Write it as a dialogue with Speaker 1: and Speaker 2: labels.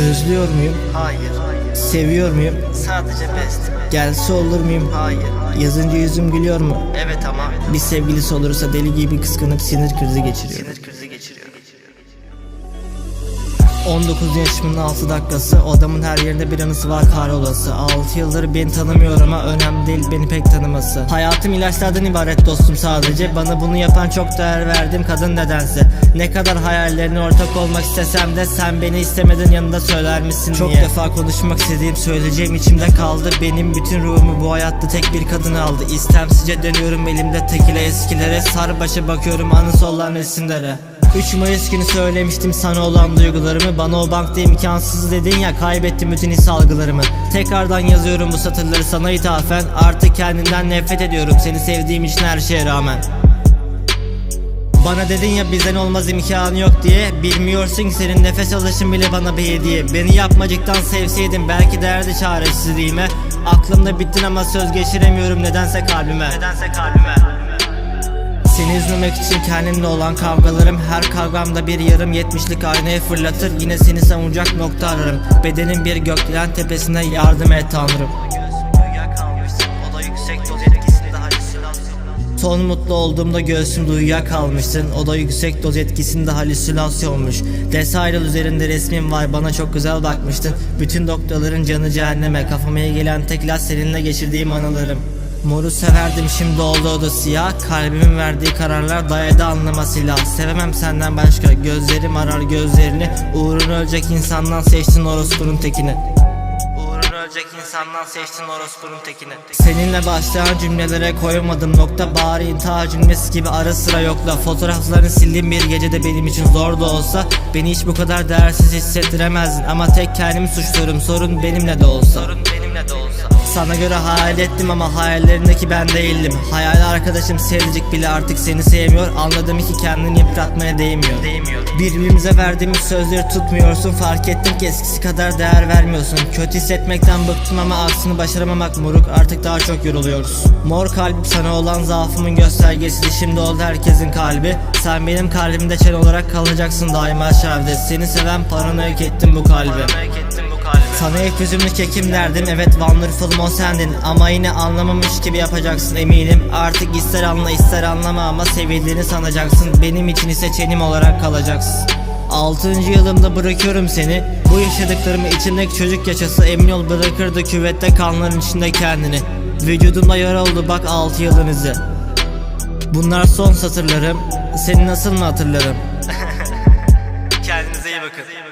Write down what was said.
Speaker 1: Özlüyor muyum?
Speaker 2: Hayır.
Speaker 1: Seviyor muyum?
Speaker 2: Sadece best.
Speaker 1: Gelse olur muyum?
Speaker 2: Hayır.
Speaker 1: Yazınca yüzüm gülüyor mu?
Speaker 2: Evet ama
Speaker 1: Bir sevgilisi olursa deli gibi kıskanıp sinir krizi geçiriyor.
Speaker 2: sinir krizi.
Speaker 1: 19 yaşımın 6 dakikası. O adamın her yerinde bir anısı var kahrolası. 6 yıldır beni tanımıyor ama önemli değil beni pek tanıması. Hayatım ilaçlardan ibaret dostum sadece. Bana bunu yapan çok değer verdiğim kadın nedense. Ne kadar hayallerine ortak olmak istesem de Sen beni istemeden yanında söyler misin Çok
Speaker 2: diye.
Speaker 1: defa konuşmak istediğim söyleyeceğim içimde kaldı. Benim bütün ruhumu bu hayatta tek bir kadın aldı. İstemsizce dönüyorum elimde tekile eskilere. Sarbaşa bakıyorum anısı olan resimlere 3 Mayıs günü söylemiştim sana olan duygularımı. Bana o bankta imkansız dedin ya kaybettim bütün his algılarımı. Tekrardan yazıyorum bu satırları sana ithafen. Artık kendinden nefret ediyorum seni sevdiğim için her şeye rağmen. Bana dedin ya bizden olmaz imkanı yok diye. Bilmiyorsun ki senin nefes alışın bile bana bir hediye. Beni yapmacıktan sevseydin belki derdi çaresizliğime. Aklımda bittin ama söz geçiremiyorum nedense kalbime. Nedense kalbime seni üzmemek için kendimle olan kavgalarım. Her kavgamda bir yarım yetmişlik aynaya fırlatır. Yine seni savunacak nokta ararım. Bedenin bir gökdelen tepesine yardım et tanrım. Son mutlu olduğumda göğsüm duyuya kalmışsın. O da yüksek doz etkisinde halüsinasyonmuş. Desayrıl üzerinde resmin var bana çok güzel bakmıştın Bütün doktorların canı cehenneme. Kafama gelen tek laf seninle geçirdiğim anılarım Moru severdim şimdi oldu o da siyah. Kalbimin verdiği kararlar dayadı anlama silah. Sevemem senden başka gözlerim arar gözlerini. Uğruna ölecek insandan seçtin orospunun tekini.
Speaker 2: Ölecek insandan seçtin orospunun tekini.
Speaker 1: Seninle başlayan cümlelere koymadım nokta. Bari intihar cümlesi gibi ara sıra yokla. Fotoğraflarını sildiğim bir gecede benim için zor da olsa. Beni hiç bu kadar değersiz hissettiremezdin. Ama tek kendimi suçluyorum. Sorun benimle de olsa.
Speaker 2: Sorun olsa.
Speaker 1: Sana göre hayal ettim ama hayallerindeki ben değildim. Hayal arkadaşım sevecek bile artık seni sevmiyor. Anladım ki kendini yıpratmaya değmiyor.
Speaker 2: Değmiyor.
Speaker 1: Birbirimize verdiğimiz sözleri tutmuyorsun. Fark ettim ki eskisi kadar değer vermiyorsun. Kötü hissetmekten bıktım ama aksini başaramamak moruk. Artık daha çok yoruluyoruz. Mor kalbim sana olan zaafımın göstergesiydi Şimdi oldu herkesin kalbi. Sen benim kalbimde çen olarak kalacaksın daima. Şerde Seni seven paranoyak
Speaker 2: ettim bu kalbi
Speaker 1: sana hep üzümlü kekim derdim. Evet wonderful'um o sendin. Ama yine anlamamış gibi yapacaksın eminim. Artık ister anla ister anlama ama sevildiğini sanacaksın. Benim için ise çenim olarak kalacaksın. 6. yılımda bırakıyorum seni. Bu yaşadıklarımı içimdeki çocuk yaşası Emin ol bırakırdı küvette kanların içinde kendini. Vücudumda yara oldu bak 6 yılın izi. Bunlar son satırlarım. Seni nasıl mı hatırlarım?
Speaker 2: Kendinize iyi bakın.